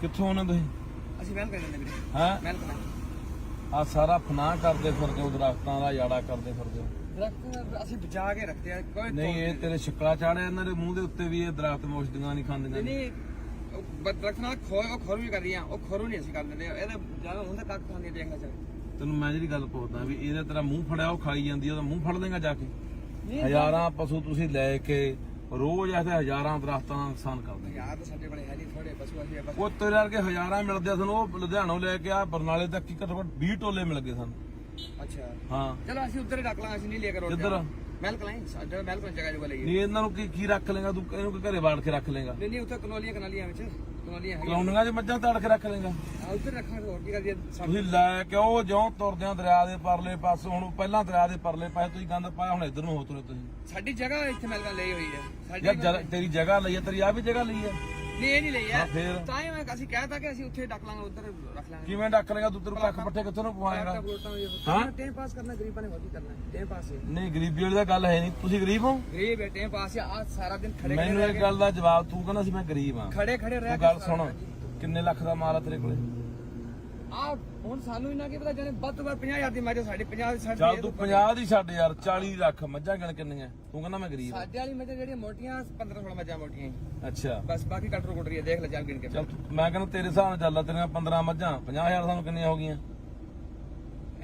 ਕਿੱਥੋਂ ਆਉਣੇ ਤੁਸੀਂ? ਅਸੀਂ ਮਹਿਲ ਕਰ ਜਾਂਦੇ ਵੀਰੇ। ਹਾਂ? ਕਰ ਆ ਸਾਰਾ ਫਨਾਹ ਕਰਦੇ ਫਿਰਦੇ ਹੋ ਦਰਖਤਾਂ ਦਾ ਯਾੜਾ ਕਰਦੇ ਫਿਰਦੇ ਹੋ। ਦਰਖਤ ਅਸੀਂ ਬਚਾ ਕੇ ਰੱਖਦੇ ਆ ਕੋਈ ਨਹੀਂ ਇਹ ਤੇਰੇ ਸ਼ਿਕਲਾ ਚਾੜਿਆ ਇਹਨਾਂ ਦੇ ਮੂੰਹ ਦੇ ਉੱਤੇ ਵੀ ਇਹ ਦਰਖਤ ਮੁਸ਼ਦੀਆਂ ਨਹੀਂ ਖਾਂਦੀਆਂ। ਨਹੀਂ ਨਹੀਂ ਉਹ ਬ- ਦਰਖਤ ਨਾਲ ਖੋ ਉਹ ਖੋਰ ਵੀ ਕਰ ਰਹੀਆਂ ਉਹ ਖੋਰੂ ਨਹੀਂ ਅਸੀਂ ਕਰ ਦਿੰਦੇ। ਇਹਦਾ ਜ਼ਿਆਦਾ ਹੁੰਦਾ ਕੱਖ ਖਾਂਦੀ ਦੇਖਣਾ ਚਾਹੀਦਾ ਤੈਨੂੰ ਮੈਂ ਜਿਹੜੀ ਗੱਲ ਪੁੱਛਦਾ ਵੀ ਇਹਦਾ ਤੇਰਾ ਮੂੰਹ ਫੜਿਆ ਉਹ ਖਾਈ ਜਾਂਦੀ ਆ, ਉਹਦਾ ਮੂੰਹ ਫੜ ਲੇਗਾ ਜਾ ਕੇ? ਹਜ਼ਾਰਾਂ ਪਸ਼ੂ ਤੁਸੀਂ ਲੈ ਕੇ ਰੋਜ਼ ਐਸੇ ਹਜ਼ਾਰਾਂ ਦਰਖਤਾਂ ਦਾ ਨੁਕਸਾਨ ਕਰਦੇ ਯਾਰ ਤਾਂ ਸਾਡੇ ਕੋਲੇ ਹੈ ਨਹੀਂ ਥੋੜੇ ਪਸ਼ੂ ਅਸੀਂ ਬਸ ਉਹ ਤੇਰੇ ਵਰਗੇ ਹਜ਼ਾਰਾਂ ਮਿਲਦੇ ਆ ਸਾਨੂੰ ਉਹ ਲੁਧਿਆਣੋਂ ਲੈ ਕੇ ਆ ਬਰਨਾਲੇ ਤੱਕ ਕੀ ਘੱਟੋ ਘੱਟ 20 ਟੋਲੇ ਮਿਲ ਗਏ ਸਾਨੂੰ। ਅੱਛਾ। ਹਾਂ। ਚਲੋ ਅਸੀਂ ਉੱਧਰ ਹੀ ਰੱਖ ਲਾਂਗੇ ਅਸੀਂ ਨਹੀਂ ਲੈ ਕੇ ਰੋਡ ਕਿੱਧਰ? ਮਹਿਲ ਕਲਾਈ ਸਾਡਾ ਮਹਿਲ ਕੋਲ ਜਗ੍ਹਾ ਜੁਗਾ ਲਈ ਨਹੀਂ ਇਹਨਾਂ ਨੂੰ ਕੀ ਕੀ ਰੱਖ ਲੇਗਾ? ਤੂੰ ਇਹਨੂੰ ਕੀ ਘਰੇ ਵਾੜ ਕੇ ਰੱਖ ਲੇਗਾ? ਨਹੀਂ ਨਹੀਂ ਉੱਥੇ ਕਨੋਲੀਆਂ ਕਨਾਲੀਆਂ ਵਿੱਚ ਕਨੋਲੀਆਂ ਹੈਗੀਆਂ। ਕਲੋਨੀਆਂ 'ਚ ਮੱਝਾਂ ਤਾੜ ਕੇ ਰੱਖ ਲੇਗਾ? ਆ ਉੱਧਰ ਰੱਖਾਂਗੇ ਹੋਰ ਕੀ ਕਰੀਏ? ਸਾਡੇ ਤੁਸੀਂ ਲੈ ਕੇ ਉਹ ਜਿਉਂ ਤੁਰਦੇ ਆ ਦਰਿਆ ਦੇ ਪਰਲੇ ਪਾਸੋਂ ਹੁਣ ਪਹਿਲਾਂ ਦਰਿਆ ਦੇ ਪਰਲੇ ਪਾਸੇ ਤੁਸੀਂ ਗੰਦ ਪਾਇਆ ਹੁਣ ਇੱਧਰ ਨੂੰ ਹੋ ਤੁਰੇ ਤੁਸੀਂ। ਸਾਡੀ ਜਗ੍ਹਾ ਇੱਥੇ ਮਹਿਲ ਕੋਲ ਲਈ ਹੋਈ ਹੈ। ਸਾਡੀ ਯਾਰ ਜਦ- ਤੇਰੀ ਜਗ੍ਹਾ ਲਈ ਹੈ ਤੇਰੀ ਆ ਵੀ ਜਗ੍ਹਾ ਲਈ ਹੈ। ਇਹ ਨਹੀਂ ਲਈ ਹੈ ਫਿਰ? ਤਾਂ ਹੀ ਮੈਂ ਅਸੀਂ ਕਹਿਤਾ ਕਿ ਅਸੀਂ ਉੱਥੇ ਡੱਕ ਲਾਂਗੇ ਉੱਧਰ ਰੱਖ ਲਾਂਗੇ। ਕਿਵੇਂ ਡੱਕ ਲੇਗਾ ਤੂੰ? ਤੇਰੇ ਕੱਖ ਪੱਠੇ ਕਿੱਥੋਂ ਨੂੰ ਪਵਾਏਗਾ? ਹਾਂ? ਹਾਂ? ਟਾਈਮ ਪਾਸ ਕਰਨਾ ਗਰੀਬਾਂ ਨੇ ਕੀ ਕਰਨਾ। ਟਾਈਮ ਪਾਸ ਹੈ। ਨਹੀਂ ਗਰੀਬੀ ਵਾਲੀ ਤਾਂ ਗੱਲ ਹੈ ਨਹੀਂ। ਤੁਸੀਂ ਗਰੀਬ ਹੋ? ਗਰੀਬ ਹੈ ਟਾਈਮ ਪਾਸ ਹੈ। ਆ ਸਾਰਾ ਦਿਨ ਖੜੇ ਮੈਨੂੰ ਇਹ ਗੱਲ ਦਾ ਜਵਾਬ ਤੂੰ ਕਹਿੰਦਾ ਸੀ ਮੈਂ ਗਰੀਬ ਹਾਂ। ਖੜੇ ਖੜੇ ਰਹਿ ਤੂੰ ਗੱਲ ਸੁਣ। ਕਿੰਨੇ ਲੱਖ ਦਾ ਮਾਲ ਆ ਤੇਰੇ ਕੋਲੇ? ਆ ਹੁਣ ਸਾਨੂੰ ਇਹਨਾਂ ਕੀ ਪਤਾ ਜਾਨੇ ਵੱਧ ਤੋਂ ਵੱਧ 50000 ਦੀ ਮਾਜੋ ਸਾਡੀ 50 ਦੀ ਸਾਡੀ ਚੱਲ ਤੂੰ 50 ਦੀ ਛੱਡ ਯਾਰ 40 ਲੱਖ ਮੱਝਾਂ ਗਿਣ ਕਿੰਨੀਆਂ? ਤੂੰ ਕਹਿੰਦਾ ਮੈਂ ਗਰੀਬ ਸਾਡੇ ਵਾਲੀ ਮੱਝਾਂ ਜਿਹੜੀਆਂ ਮੋਟੀਆਂ 15 16 ਮੱਝਾਂ ਮੋਟੀਆਂ ਹੀ। ਅੱਛਾ। ਬਸ ਬਾਕੀ ਕਟਰ ਕੁਟਰ ਹੀ ਦੇਖ ਲੈ ਜਾ ਗਿਣ ਕੇ ਚੱਲ ਤੂੰ- ਮੈਂ ਕਹਿੰਦਾ ਤੇਰੇ ਹਿਸਾਬ ਨਾਲ ਚੱਲ ਲਾ, ਤੇਰੀਆਂ 15 ਮੱਝਾਂ 50000 ਸਾਨੂੰ ਕਿੰਨੀਆਂ ਹੋ ਗਈਆਂ?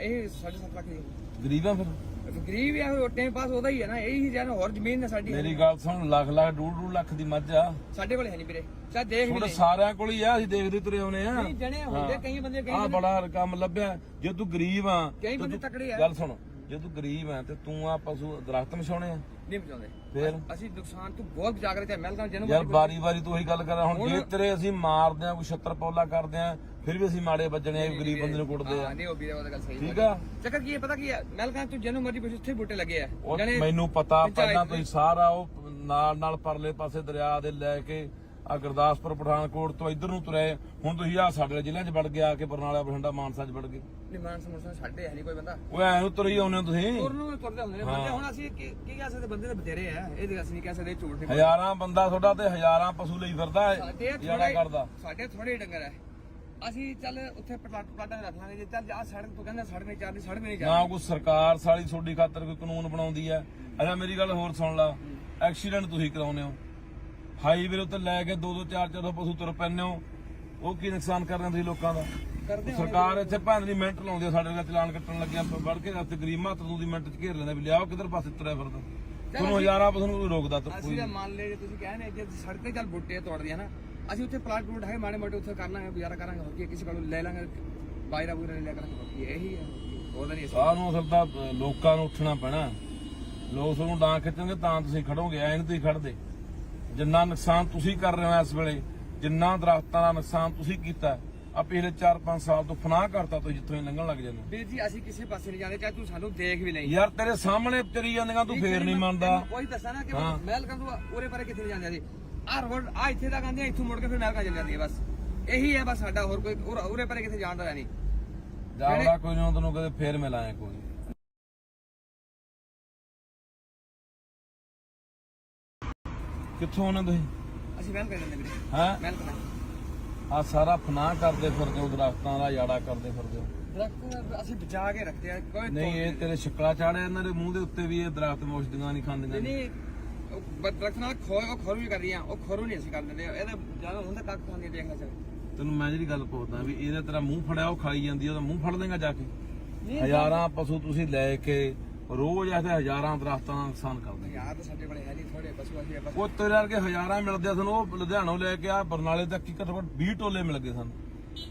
ਇਹ 7.5 ਲੱਖ ਦੀ ਗਰੀਬ ਆ ਫਿਰ। ਗਰੀਬ ਆ ਉਹ ਟਾਈਮ ਪਾਸ ਉਹਦਾ ਹੀ ਹੈ ਨਾ ਇਹੀ ਜਾਨ ਹੋਰ ਜ਼ਮੀਨ ਨੇ ਸਾਡੀ। ਮੇਰੀ ਗੱਲ ਸੁਣ ਲੱਖ ਲੱਖ ਡੂਢ ਡੂਢ ਲੱਖ ਦੀ ਮੱਝ ਆ। ਸਾਡੇ ਕੋਲ ਹੈ ਨਹੀਂ ਵੀਰੇ ਚਾ ਦੇਖ ਵੀ ਸਾਰਿਆਂ ਕੋਲ ਹੀ ਆ ਅਸੀਂ ਦੇਖਦੇ ਤੁਰੇ ਆਉਨੇ ਆ। ਨਹੀਂ ਜਣੇ ਹੁੰਦੇ ਕਈ ਬੰਦੇ ਕਈ ਆ ਬੰਦੇ- ਬੜਾ ਕੰਮ ਲੱਭਿਆ। ਜੇ ਤੂੰ ਗਰੀਬ ਆ ਕਈ ਤੇ ਬੰਦੇ ਤੂੰ- ਤਕੜੇ ਆ। ਗੱਲ ਸੁਣ। ਜੇ ਤੂੰ ਗਰੀਬ ਆ ਤੇ ਤੂੰ ਆ ਪਸ਼ੂ ਦਰਖਤ ਮਛਾਉਣੇ ਆ। ਨਹੀਂ ਬਚਾਉਂਦੇ ਫਿਰ? ਅਸੀਂ ਨੁਕਸਾਨ ਤੋਂ ਬਹੁਤ ਬਚਾ ਕੇ ਤੇ ਮਹਿਲ ਦਾ ਜਨਮ ਯਾਰ ਬਾਰੀ ਬਾਰੀ ਤੂੰ ਉਹੀ ਗੱਲ ਕਰ ਹੁਣ ਜੇ ਤੇਰੇ ਅਸੀਂ ਮਾਰਦੇ ਆ ਕੋਈ ਛੱਤਰ ਪੌਲਾ ਕਰਦੇ ਆ ਫਿਰ ਵੀ ਅਸੀਂ ਮਾੜੇ ਵੱਜਣੇ ਆ ਗਰੀਬ ਬੰਦੇ ਨੂੰ ਕੁੱਟਦੇ ਆ। ਨਹੀਂ ਉਹ ਵੀਰੇ ਉਹਦਾ ਗੱਲ ਸਹੀ ਠੀਕ ਆ? ਚੱਕਰ ਕੀ ਹੈ ਪਤਾ ਕੀ ਹੈ? ਮਹਿਲ ਦਾ ਤੂੰ ਜਨਮ ਮਰਜ਼ੀ ਪੁੱਛ ਉੱਥੇ ਬੂਟੇ ਲੱਗੇ ਆ। ਮੈਨੂੰ ਪਤਾ ਪਹਿਲਾਂ ਤੁਸੀਂ ਸਾਰਾ ਉਹ ਨਾਲ ਨਾਲ ਪਰਲੇ ਪਾਸੇ ਦਰਿਆ ਦੇ ਲੈ ਕੇ ਆ ਗੁਰਦਾਸਪੁਰ ਪਠਾਨਕੋਟ ਤੋਂ ਇੱਧਰ ਨੂੰ ਤੁਰੇ। ਹੁਣ ਤੁਸੀਂ ਆ ਸਾਡੇ ਜ਼ਿਲ੍ਹਿਆਂ 'ਚ ਵੜ ਗਿਆ ਕਿ ਬਰਨਾਲਾ ਬਠਿੰਡਾ ਮਾਨਸਾ 'ਚ ਵੜ ਗਏ। ਨਿਮਾਨ ਸਮੋਸਾ ਛੱਡੇ ਹੈ ਨਹੀਂ ਕੋਈ ਬੰਦਾ। ਉਹ ਐ ਨੂੰ ਤੁਰੀ ਹੋ ਤੁਸੀਂ। ਤੁਰ ਨੂੰ ਤੁਰਦੇ ਹੁੰਦੇ ਨੇ ਬੰਦੇ। ਹੁਣ ਅਸੀਂ ਕੀ ਕੀ ਕਹਿ ਸਕਦੇ? ਬੰਦੇ ਤਾਂ ਬਥੇਰੇ ਆ। ਇਹ ਤਾਂ ਅਸੀਂ ਨਹੀਂ ਕਹਿ ਸਕਦੇ ਝੂਠ ਨਹੀਂ ਬੋਲਦੇ। ਹਜ਼ਾਰਾਂ ਬੰਦਾ ਤੁਹਾਡਾ ਤੇ ਹਜ਼ਾਰਾਂ ਪਸ਼ੂ ਲਈ ਫਿਰਦਾ ਸਾਡੇ ਹੈ ਜਿਹੜਾ ਥੋੜੇ ਕਰਦਾ। ਸਾਡੇ ਥੋੜੇ ਡੰਗਰ ਹੈ ਅਸੀਂ ਚੱਲ ਉੱਥੇ ਪਲਾਟ ਪਲਾਟਾਂ ਰੱਖ ਲਾਂਗੇ। ਜੇ ਚੱਲ ਆ ਸੜਕ ਤੋਂ ਕਹਿੰਦਾ ਸੜਕ ਨਹੀਂ ਚੱਲਦੀ ਸੜਕ ਨਹੀਂ ਨਾ ਚੱਲਦੀ। ਕੋਈ ਸਰਕਾਰ ਸਾਲੀ ਤੁਹਾਡੀ ਖਾਤਰ ਕੋਈ ਕਾਨੂੰਨ ਬਣਾਉਂਦੀ ਹੈ। ਅੱਛਾ ਮੇਰੀ ਗੱਲ ਹੋਰ ਸੁਣ ਲਾ। ਐਕਸੀਡੈਂਟ ਤੁਸੀਂ ਕਰਾਉਂਦੇ ਹੋ। ਹਾਈਵੇ ਉੱਤੇ ਲੈ ਕੇ 2 2 4 4 ਪਸ਼ੂ ਤੁਰ ਪੈਂਦੇ ਹੋ। ਉਹ ਕੀ ਨੁਕਸਾਨ ਕਰ ਰਹੇ ਹੋ ਤੁਸੀਂ ਲੋਕਾਂ ਦਾ? ਹਾਂ ਸਰਕਾਰ ਇੱਥੇ ਭੰਨ ਦੀ ਮਿੰਟ ਲਾਉਂਦੀ ਆ ਸਾਡੇ ਨਾਲ ਚਲਾਨ ਕੱਟਣ ਲੱਗਿਆ ਵੜ ਕੇ ਰਸਤੇ ਗਰੀਬ ਮਾਤਰ ਨੂੰ ਦੀ ਮਿੰਟ ਚ ਘੇਰ ਲੈਂਦਾ ਵੀ ਲਿਆਓ ਕਿੱਧਰ ਪਾਸੇ ਤੁਰਿਆ ਫਿਰਦਾ। ਤੁਹਾਨੂੰ ਹਜ਼ਾਰਾਂ ਪਸ਼ੂ ਨੂੰ ਰੋਕਦਾ ਤਾਂ ਅਸੀਂ ਕੋਈ ਤਾਂ ਮੰਨ ਲੈ ਜੇ ਤੁਸੀਂ ਕਹਿੰਦੇ ਜੇ ਸੜਕ ਤੇ ਚੱਲ ਬੁੱਟੇ ਤੋੜਦੇ ਆ ਨਾ ਅਸੀਂ ਉੱਥੇ ਪਲਾਟ ਪਲੂਟ ਹੈ ਮਾੜੇ ਮੋਟੇ ਉੱਥੇ ਕਰ ਲਾਂਗੇ ਗੁਜ਼ਾਰਾ ਕਰਾਂਗੇ ਹੋਰ ਕੀ ਕਿਸੇ ਕੋਲੋਂ ਲੈ ਲਾਂਗੇ ਬਾਇਰਾ ਬੂਰਾ ਲੈ ਕਰਾਂਗੇ ਇਹੀ ਹੈ ਤਾਂ ਨਹੀਂ ਅਸੀਂ- ਸਾਹ ਨੂੰ ਅਸਲ ਤਾਂ ਲੋਕਾਂ ਨੂੰ ਉੱਠਣਾ ਪੈਣਾ। ਲੋਕ ਤੁਹਾਨੂੰ ਡਾਂ ਖਿੱਚਣਗੇ ਤਾਂ ਤੁਸੀਂ ਖੜੋਗੇ ਐਂ ਨਹੀਂ ਤੁਸੀਂ ਖੜਦੇ। ਜਿੰਨਾ ਨੁਕਸਾਨ ਤੁਸੀਂ ਕਰ ਰਹੇ ਹੋ ਇਸ ਵੇਲੇ ਜਿੰਨਾ ਦਰਖਤਾਂ ਦਾ ਨੁਕਸਾਨ ਤੁਸੀਂ ਕੀਤਾ ਆ ਪਿਛਲੇ 4-5 ਸਾਲ ਤੋਂ ਫਨਾਹ ਕਰਤਾ ਤੁਸੀਂ ਜਿੱਥੋਂ ਹੀ ਲੰਘਣ ਲੱਗ ਜਾਂਦੇ ਵੀਰ ਜੀ ਅਸੀਂ ਕਿਸੇ ਪਾਸੇ ਨਹੀਂ ਜਾਂਦੇ ਚਾਹੇ ਤੂੰ ਸਾਨੂੰ ਦੇਖ ਵੀ ਲਈ ਯਾਰ ਤੇਰੇ ਸਾਹਮਣੇ ਤੇਰੀ ਜਾਂਦੀਆਂ ਤੂੰ ਫੇਰ ਨਹੀਂ ਮੰਨਦਾ। ਕੋਈ ਦੱਸਾਂ ਨਾ ਕਿ ਹਾਂ। ਮਹਿਲ ਕੰਦੂ ਉਰੇ ਪਰੇ ਕਿੱਥੇ ਨਹੀਂ ਜਾਂਦੇ ਅਸੀਂ। ਆ ਰੋਡ ਆ ਇੱਥੇ ਆਂਦੇ ਆ, ਇੱਥੋਂ ਮੁੜ ਕੇ ਫਿਰ ਮਹਿਲ ਕਾ ਚੱਲ ਜਾਂਦੀ ਹੈ ਬਸ। ਇਹੀ ਹੈ ਬਸ ਸਾਡਾ ਹੋਰ ਕੋਈ ਉਰ- ਉਰੇ ਪਰੇ ਕਿੱਥੇ ਜਾਣ ਦਾ ਨਹੀਂ। ਜਾਵੜਾ ਕੋਈ ਨਾ ਤੈਨੂੰ ਕਦੇ ਫੇਰ ਮਿਲਾਂਗੇ ਕੋਈ ਕਿੱਥੋਂ ਆਉਣੇ ਤੁਸੀਂ? ਅਸੀਂ ਮਹਿਲ ਕਰ ਜਾਂਦੇ ਵੀਰੇ। ਹਾਂ? ਮਹਿਲ ਕਰਾਂ ਆ ਸਾਰਾ ਫਨਾਹ ਕਰਦੇ ਫਿਰਦੇ ਹੋ ਦਰਖਤਾਂ ਦਾ ਯਾੜਾ ਕਰਦੇ ਫਿਰਦੇ ਹੋ। ਦਰਖਤ ਅਸੀਂ ਬਚਾ ਕੇ ਰੱਖਦੇ ਆ ਕੋਈ ਨਹੀਂ ਇਹ ਤੇਰੇ ਸ਼ਿਕਲਾ ਚਾੜਿਆ ਇਹਨਾਂ ਦੇ ਮੂੰਹ ਦੇ ਉੱਤੇ ਵੀ ਇਹ ਦਰਖਤ ਮੁਸ਼ਦੀਆਂ ਨਹੀਂ ਖਾਂਦੀਆਂ। ਨਹੀਂ ਨਹੀਂ ਉਹ ਬ- ਦਰਖਤ ਨਾਲ ਉਹ ਖੋਰੂ ਵੀ ਕਰ ਰਹੀਆਂ ਉਹ ਖੋਰੂ ਨਹੀਂ ਅਸੀਂ ਕਰ ਦਿੰਦੇ। ਇਹਦਾ ਜ਼ਿਆਦਾ ਹੁੰਦਾ ਕੱਖ ਖਾਂਦੀ ਦੇਖਣਾ ਚਾਹੀਦਾ ਤੈਨੂੰ ਮੈਂ ਜਿਹੜੀ ਗੱਲ ਪੁੱਛਦਾ ਵੀ ਇਹਦਾ ਤੇਰਾ ਮੂੰਹ ਫੜਿਆ ਉਹ ਖਾਈ ਜਾਂਦੀ ਆ, ਉਹਦਾ ਮੂੰਹ ਫੜ ਲੇਗਾ ਜਾ ਕੇ? ਨਹੀਂ ਹਜ਼ਾਰਾਂ ਪਸ਼ੂ ਤੁਸੀਂ ਲੈ ਕੇ ਰੋਜ਼ ਐਸੇ ਹਜ਼ਾਰਾਂ ਦਰਖਤਾਂ ਦਾ ਨੁਕਸਾਨ ਕਰਦੇ ਯਾਰ ਤਾਂ ਸਾਡੇ ਕੋਲੇ ਹੈ ਨਹੀਂ ਥੋੜੇ ਪਸ਼ੂ ਅਸੀਂ ਬਸ। ਉਹ ਤੇਰੇ ਵਰਗੇ ਹਜ਼ਾਰਾਂ ਮਿਲਦੇ ਸਾਨੂੰ ਉਹ ਲੁਧਿਆਣੋਂ ਲੈ ਕੇ ਆ ਬਰਨਾਲੇ ਤੱਕ ਕੀ ਘੱਟੋ ਘੱਟ 20 ਟੋਲੇ ਮਿਲ ਗਏ ਸਾਨੂੰ।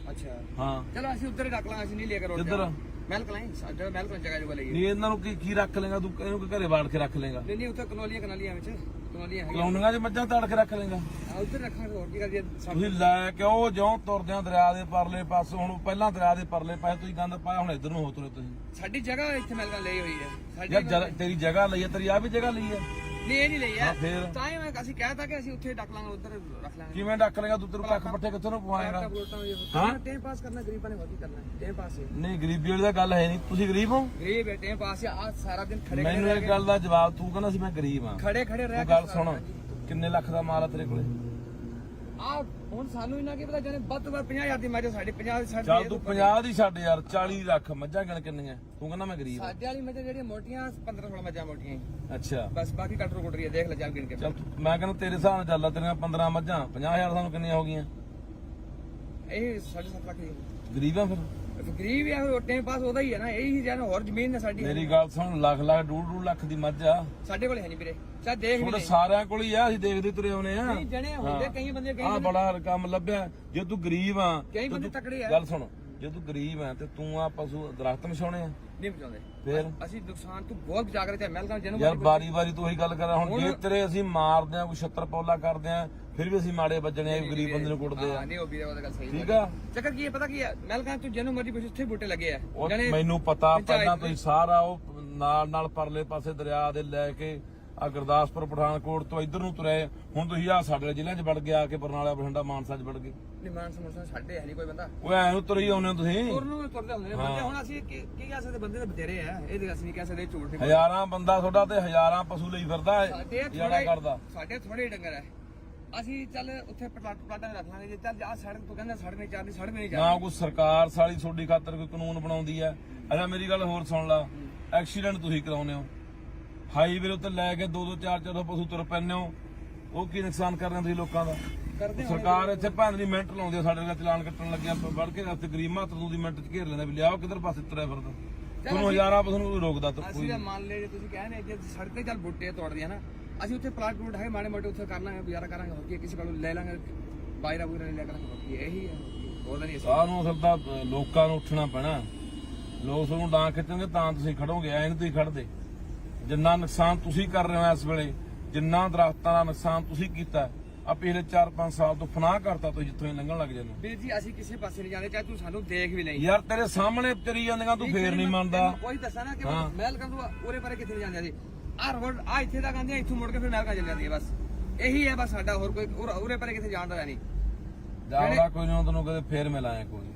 ਅੱਛਾ। ਹਾਂ। ਚਲੋ ਅਸੀਂ ਉੱਧਰ ਹੀ ਰੱਖ ਲਾਂਗੇ ਅਸੀਂ ਨਹੀਂ ਲੈ ਕੇ ਰੋਡ ਕਿੱਧਰ? ਮਹਿਲ ਕਲਾਈ ਸਾਡਾ ਮਹਿਲ ਕੋਲ ਜਗ੍ਹਾ ਜੁਗਾ ਲਈ ਨਹੀਂ ਇਹਨਾਂ ਨੂੰ ਕੀ ਕੀ ਰੱਖ ਲੇਗਾ ਤੂੰ ਇਹਨੂੰ ਘਰੇ ਵਾੜ ਕੇ ਰੱਖ ਲੇਗਾ ਨਹੀਂ ਨਹੀਂ ਉੱਥੇ ਕਨੋਲੀਆਂ ਕਨਾਲੀਆਂ ਵਿੱਚ ਕਨੋਲੀਆਂ ਹੈਗੀਆਂ। ਕਲੋਨੀਆਂ 'ਚ ਮੱਝਾਂ ਤਾੜ ਕੇ ਰੱਖ ਲੇਗਾ ਉੱਧਰ ਰੱਖਾਂਗੇ ਹੋਰ ਕੀ ਕਰੀਏ? ਤੁਸੀਂ ਲੈ ਕੇ ਉਹ ਜਿਉਂ ਤੁਰਦੇ ਆ ਦਰਿਆ ਦੇ ਪਰਲੇ ਪਾਸੋਂ। ਹੁਣ ਪਹਿਲਾਂ ਦਰਿਆ ਦੇ ਪਰਲੇ ਪਾਸੇ ਤੁਸੀਂ ਗੰਦ ਪਾਇਆ ਹੁਣ ਇੱਧਰ ਨੂੰ ਹੋ ਤੁਰੇ ਤੁਸੀਂ। ਸਾਡੀ ਜਗ੍ਹਾ ਇੱਥੇ ਮਹਿਲ ਕੋਲ ਲਈ ਹੋਈ ਹੈ। ਸਾਡੀ ਯਾਰ ਜਦ- ਤੇਰੀ ਜਗ੍ਹਾ ਲਈ ਹੈ ਤੇਰੀ ਆ ਵੀ ਜਗ੍ਹਾ ਲਈ ਹੈ। ਇਹ ਨਹੀਂ ਲਈ ਹੈ। ਹਾਂ, ਫਿਰ? ਤਾਂ ਹੀ ਮੈਂ ਅਸੀਂ ਕਹਿਤਾ ਕਿ ਅਸੀਂ ਉੱਥੇ ਡੱਕ ਲਾਂਗੇ ਉੱਧਰ ਰੱਖ ਲਾਂਗੇ। ਕਿਵੇਂ ਡੱਕ ਲੇਗਾ ਤੂੰ? ਤੇਰੇ ਕੱਖ ਪੱਠੇ ਕਿੱਥੋਂ ਨੂੰ ਪਵਾਏਗਾ? ਹਾਂ? ਟਾਈਮ ਪਾਸ ਕਰਨਾ ਗਰੀਬਾਂ ਨੇ ਕੀ ਕਰਨਾ ਟਾਈਮ ਪਾਸ ਹੈ। ਨਹੀਂ ਗਰੀਬੀ ਵਾਲੀ ਤਾਂ ਗੱਲ ਹੈ ਨਹੀਂ। ਤੁਸੀਂ ਗਰੀਬ ਹੋ? ਗਰੀਬ ਹੈ ਟਾਈਮ ਪਾਸ ਹੈ ਆ। ਸਾਰਾ ਦਿਨ ਖੜੇ ਮੈਨੂੰ ਇਹ ਗੱਲ ਦਾ ਜਵਾਬ ਤੂੰ ਕਹਿੰਦਾ ਸੀ ਮੈਂ ਗਰੀਬ ਹਾਂ। ਖੜੇ ਖੜੇ ਰਹਿ ਤੂੰ ਗੱਲ ਸੁਣ। ਕਿੰਨੇ ਲੱਖ ਦਾ ਮਾਲ ਆ ਤੇਰੇ ਕੋਲੇ? ਆ ਹੁਣ ਸਾਨੂੰ ਇਹਨਾਂ ਕੀ ਪਤਾ ਜਾਨੇ ਵੱਧ ਤੋਂ ਵੱਧ 50000 ਦੀ ਮੱਝ ਸਾਡੇ 50 60 ਚੱਲ ਤੂੰ 50 ਦੀ। ਛੱਡ ਯਾਰ 40 ਰੱਖ ਮੱਝਾਂ ਗਣ ਕਿੰਨੀਆਂ? ਤੂੰ ਕਹਿੰਦਾ ਮੈਂ ਗਰੀਬ ਆ। ਸਾਡੇ ਵਾਲੀ ਮੱਝਾਂ ਜਿਹੜੀਆਂ ਮੋਟੀਆਂ 15 16 ਮੱਝਾਂ ਮੋਟੀਆਂ ਹੀ। ਅੱਛਾ। ਬਸ ਬਾਕੀ ਕਟਰ ਕੁਟਰੀ ਦੇਖ ਲੈ ਚੱਲ ਗਿਣ ਕੇ। ਚੱਲ ਤੂੰ- ਮੈਂ ਕਹਿੰਦਾ ਤੇਰੇ ਹਿਸਾਬ ਨਾਲ ਚੱਲ ਤੇਰੀਆਂ 15 ਮੱਝਾਂ 50000 ਸਾਨੂੰ ਕਿੰਨੀਆਂ ਹੋ ਗਈਆਂ? ਇਹ 7.5 ਲੱਖ ਦੀ ਗਰੀਬ ਆ ਫਿਰ। ਗਰੀਬ ਆ ਉਹ ਟਾਈਮ ਪਾਸ ਉਹਦਾ ਹੀ ਹੈ ਨਾ ਇਹੀ ਜਾਨ ਹੋਰ ਜ਼ਮੀਨ ਨੇ ਸਾਡੀ। ਮੇਰੀ ਗੱਲ ਸੁਣ ਲੱਖ ਲੱਖ ਡੂਢ ਡੂਢ ਲੱਖ ਦੀ ਮੱਝ ਆ। ਸਾਡੇ ਕੋਲ ਹੈ ਨਹੀਂ ਵੀਰੇ ਚਾ ਦੇਖ ਵੀ ਨਹੀਂ ਸਾਰਿਆਂ ਕੋਲ ਹੀ ਆ ਅਸੀਂ ਦੇਖਦੇ ਤੁਰੇ ਆਉਨੇ ਆ। ਨਹੀਂ ਜਣੇ ਹੁੰਦੇ ਕਈ ਬੰਦੇ ਕਈ ਆ ਬੰਦੇ ਬੜਾ ਕੰਮ ਲੱਭਿਆ। ਜੇ ਤੂੰ ਗਰੀਬ ਆ ਕਈ ਤੇ ਬੰਦੇ ਤੂੰ- ਤਕੜੇ ਆ। ਗੱਲ ਸੁਣ। ਜੇ ਤੂੰ ਗਰੀਬ ਆ ਤੇ ਤੂੰ ਆ ਪਸ਼ੂ ਦਰਖਤ ਮਛਾਉਣੇ ਆ। ਨਹੀਂ ਬਚਾਉਂਦੇ ਫੇਰ? ਅਸੀਂ ਨੁਕਸਾਨ ਤੋਂ ਬਹੁਤ ਬਚਾ ਕੇ ਚਾਹੇ ਮਹਿਲ ਜਨਮ ਯਾਰ ਬਾਰੀ ਬਾਰੀ ਤੂੰ ਉਹੀ ਗੱਲ ਕਰ ਹੁਣ ਹੁਣ- ਜੇ ਤੇਰੇ ਅਸੀਂ ਮਾਰਦੇ ਆ ਕੋਈ ਛੱਤਰ ਪੌਲਾ ਕਰਦੇ ਆ ਫਿਰ ਵੀ ਅਸੀਂ ਮਾੜੇ ਵੱਜਣੇ ਆ ਵੀ ਗਰੀਬ ਬੰਦੇ ਨੂੰ ਕੁੱਟਦੇ ਆ। ਹਾਂ ਨਹੀਂ ਉਹ ਵੀਰੇ ਉਹਦਾ ਗੱਲ ਸਹੀ ਠੀਕ ਹੈ। ਆ? ਚੱਕਰ ਕੀ ਹੈ ਪਤਾ ਕੀ ਹੈ? ਮਹਿਲ ਤੂੰ ਜਨਮ ਮਰਜ਼ੀ ਪੁੱਛ ਉੱਥੇ ਬੂਟੇ ਲੱਗੇ ਆ। ਉਹ ਜਣੇ ਮੈਨੂੰ ਪਤਾ ਪੰਚਾਇਤ ਪਹਿਲਾਂ ਤੁਸੀਂ ਸਾਰਾ ਉਹ ਨਾਲ ਨਾਲ ਪਰਲੇ ਪਾਸੇ ਦਰਿਆ ਦੇ ਲੈ ਕੇ ਆ ਗੁਰਦਾਸਪੁਰ ਪਠਾਨਕੋਟ ਤੋਂ ਇੱਧਰ ਨੂੰ ਤੁਰੇ। ਹੁਣ ਤੁਸੀਂ ਆ ਸਾਡੇ ਜ਼ਿਲ੍ਹਿਆਂ 'ਚ ਵੜ ਗਿਆ ਆ ਕੇ ਬਰਨਾਲਾ ਬਠਿੰਡਾ ਮਾਨਸਾ 'ਚ ਵੜ ਗਏ। ਨਿਮਾਨ ਸਮੋਸਾ ਸਾਡੇ ਹੈ ਨਹੀਂ ਕੋਈ ਬੰਦਾ। ਉਹ ਐ ਨੂੰ ਤੁਰੀ ਆਉਨੇ ਹੋ ਤੁਸੀਂ। ਤੁਰਨ ਨੂੰ ਤੁਰਦੇ ਹੁੰਦੇ ਨੇ ਬੰਦੇ ਹੁਣ ਅਸੀਂ ਕੀ ਕੀ ਕਹਿ ਸਕਦੇ ਬੰਦੇ ਤਾਂ ਬਥੇਰੇ ਆ। ਇਹ ਤੇ ਅਸੀਂ ਨਹੀਂ ਕਹਿ ਸਕਦੇ ਝੂਠ ਨਹੀਂ ਹਜ਼ਾਰਾਂ ਬੰਦਾ ਤੁਹਾਡਾ ਤੇ ਹਜ਼ਾਰਾਂ ਪਸ਼ੂ ਲਈ ਫਿਰਦਾ ਸਾਡੇ ਹੈ ਜਿਹੜਾ ਥੋੜੇ ਕਰਦਾ। ਸਾਡੇ ਥੋੜੇ ਡੰਗਰ ਹੈ। ਅਸੀਂ ਚੱਲ ਉੱਥੇ ਪਲਾਟਾਂ ਰੱਖ ਲਾਂਗੇ ਜੇ। ਚੱਲ ਆ ਸੜਕ ਤੋਂ ਕਹਿੰਦਾ ਸੜਕ ਨਹੀਂ ਚੱਲਦੀ ਸੜਕ ਨਹੀਂ ਨਾ ਚੱਲਦੀ ਕੋਈ ਸਰਕਾਰ ਸਾਲੀ ਤੁਹਾਡੀ ਖਾਤਰ ਕੋਈ ਕਾਨੂੰਨ ਬਣਾਉਂਦੀ ਹੈ। ਅੱਛਾ ਮੇਰੀ ਗੱਲ ਹੋਰ ਸੁਣ ਲਾ। ਐਕਸੀਡੈਂਟ ਤੁਸੀਂ ਕਰਾਉਂਦੇ ਹੋ। ਹਾਈਵੇ ਉੱਤੇ ਲੈ ਕੇ ਦੋ ਦੋ ਚਾਰ ਚਾਰ ਪਸ਼ੂ ਤੁਰ ਪੈਂਦੇ ਹੋ। ਉਹ ਕੀ ਨੁਕਸਾਨ ਕਰ ਰਹੇ ਹੋ ਤੁਸੀਂ ਲੋਕਾਂ ਦਾ? ਸਰਕਾਰ ਇੱਥੇ ਭੰਨ ਦੀ ਮਿੰਟ ਲਾਉਂਦੀ ਆ ਸਾਡੇ ਨਾਲ ਚਲਾਨ ਕੱਟਣ ਲੱਗਿਆ ਵੜ ਕੇ ਰਸਤੇ ਗਰੀਬ ਮਾਤਰ ਨੂੰ ਦੀ ਮਿੰਟ ਚ ਘੇਰ ਲੈਂਦਾ ਵੀ ਲਿਆਓ ਕਿੱਧਰ ਪਾਸੇ ਤੁਰਿਆ ਫਿਰਦਾ। ਤੁਹਾਨੂੰ ਹਜ਼ਾਰਾਂ ਪਸ਼ੂ ਨੂੰ ਰੋਕਦਾ ਤਾਂ ਅਸੀਂ ਕੋਈ ਤਾਂ ਮੰਨ ਲੈ ਜੇ ਤੁਸੀਂ ਕਹਿੰਦੇ ਜੇ ਸੜਕ ਤੇ ਚੱਲ ਬੁੱਟੇ ਤੋੜਦੇ ਆ ਨਾ ਅਸੀਂ ਉੱਥੇ ਪਲਾਟ ਪਲੂਟ ਹੈ ਮਾੜੇ ਮੋਟੇ ਉੱਥੇ ਕਰ ਲਾਂਗੇ ਗੁਜ਼ਾਰਾ ਕਰਾਂਗੇ ਹੋਰ ਕੀ ਕਿਸੇ ਕੋਲੋਂ ਲੈ ਲਾਂਗੇ ਬਾਇਰਾ ਬੂਰਾ ਲੈ ਕਰਾਂਗੇ ਹੋਰ ਕੀ ਇਹੀ ਹੈ ਉਹਦਾ ਨਹੀਂ ਅਸੀਂ। ਸਾਨੂੰ ਅਸਲ ਤਾਂ ਲੋਕਾਂ ਨੂੰ ਉੱਠਣਾ ਪੈਣਾ। ਲੋਕ ਤੁਹਾਨੂੰ ਡਾਂ ਖਿੱਚਣਗੇ ਤਾਂ ਤੁਸੀਂ ਖੜੋਗੇ ਐ ਨਹੀਂ ਤੁਸੀਂ ਖੜਦੇ। ਜਿੰਨਾ ਨੁਕਸਾਨ ਤੁਸੀਂ ਕਰ ਰਹੇ ਹੋ ਇਸ ਵੇਲੇ ਜਿੰਨਾ ਦਰਖਤਾਂ ਦਾ ਨੁਕਸਾਨ ਤੁਸੀਂ ਕੀਤਾ ਆ ਪਿਛਲੇ 4-5 ਸਾਲ ਤੋਂ ਫਨਾਹ ਕਰਤਾ ਤੁਸੀਂ ਜਿੱਥੋਂ ਹੀ ਲੰਘਣ ਲੱਗ ਜਾਂਦੇ ਵੀਰ ਜੀ ਅਸੀਂ ਕਿਸੇ ਪਾਸੇ ਨਹੀਂ ਜਾਂਦੇ ਚਾਹੇ ਤੂੰ ਸਾਨੂੰ ਦੇਖ ਵੀ ਲਈ। ਯਾਰ ਤੇਰੇ ਸਾਹਮਣੇ ਚਰੀ ਜਾਂਦੀਆਂ ਤੂੰ ਫੇਰ ਨਹੀਂ ਮੰਨਦਾ। ਕੋਈ ਦੱਸਾਂ ਨਾ ਕਿ। ਮਹਿਲ ਕਰ ਦੂਆ ਉਰੇ ਪਰੇ ਕਿੱਥੇ ਜਾਂਦੇ ਆ ਰੋਡ ਆ ਇੱਥੇ ਤੱਕ ਆਂਦੇ ਆ, ਇੱਥੋਂ ਮੁੜ ਕੇ ਫਿਰ ਮਹਿਲ ਕਾ ਚੱਲ ਜਾਂਦੀ ਹੈ ਬਸ। ਇਹੀ ਹੈ ਬਸ ਸਾਡਾ ਹੋਰ ਕੋਈ ਉਰੇ- ਪਰੇ ਕਿੱਥੇ ਜਾਣ ਦਾ ਨਹੀਂ। ਜਾਵੜਾ ਕੋਈ ਨਹੀਂ ਤੈਨੂੰ ਕਦੇ ਫੇਰ ਮਿਲਾਂਗੇ ਕੋਈ